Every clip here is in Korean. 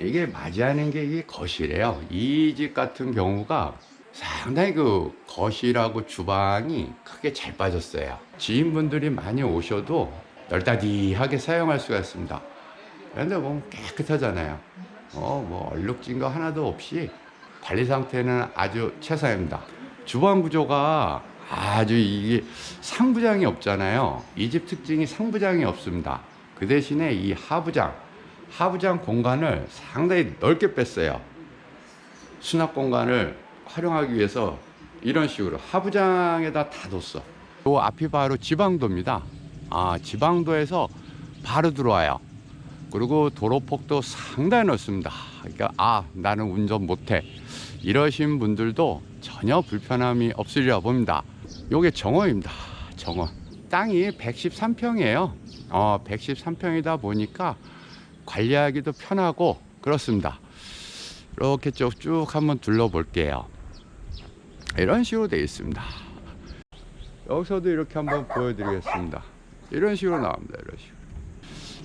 이게 맞이하는 게 이게 거실이에요. 이 집 같은 경우가 상당히 그 거실하고 주방이 크게 잘 빠졌어요. 지인분들이 많이 오셔도 널따디하게 사용할 수가 있습니다. 그런데 보면 깨끗하잖아요. 어, 뭐 얼룩진 거 하나도 없이 관리 상태는 아주 최상입니다. 주방 구조가 아주 이게 상부장이 없잖아요. 이 집 특징이 상부장이 없습니다. 그 대신에 이 하부장, 하부장 공간을 상당히 넓게 뺐어요. 수납 공간을 활용하기 위해서 이런 식으로 하부장에다 다 뒀어. 요 앞이 바로 지방도입니다. 아, 지방도에서 바로 들어와요. 그리고 도로폭도 상당히 넓습니다. 그러니까 아, 나는 운전 못해. 이러신 분들도 전혀 불편함이 없으리라 봅니다. 요게 정원입니다. 정원. 땅이 113평이에요. 어, 113평이다 보니까 관리하기도 편하고 그렇습니다. 이렇게 쭉쭉 한번 둘러볼게요. 이런 식으로 되어 있습니다. 여기서도 이렇게 한번 보여드리겠습니다. 이런 식으로 나옵니다. 이런 식으로.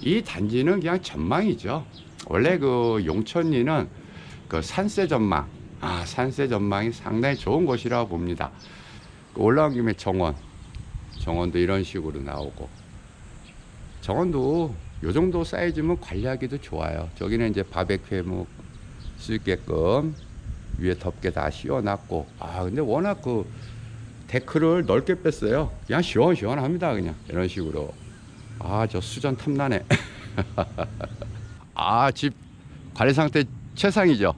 이 단지는 그냥 전망이죠. 원래 그 용천리는 그 산세 전망, 아 산세 전망이 상당히 좋은 곳이라고 봅니다. 그 올라온 김에 정원, 정원도 이런 식으로 나오고 정원도 요 정도 사이즈면 관리하기도 좋아요. 저기는 이제 바베큐 해먹 수 있게끔 위에 덮개 다 씌워놨고 아 근데 워낙 그 데크를 넓게 뺐어요. 그냥 시원시원합니다. 그냥 이런 식으로 아 저 수전 탐나네. 아 집 관리 상태 최상이죠.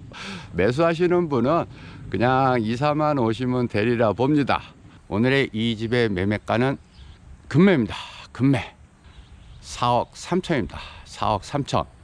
매수하시는 분은 그냥 2, 4만 오시면 되리라 봅니다. 오늘의 이 집의 매매가는 금매입니다. 금매. 4억 3천입니다. 4억 3천.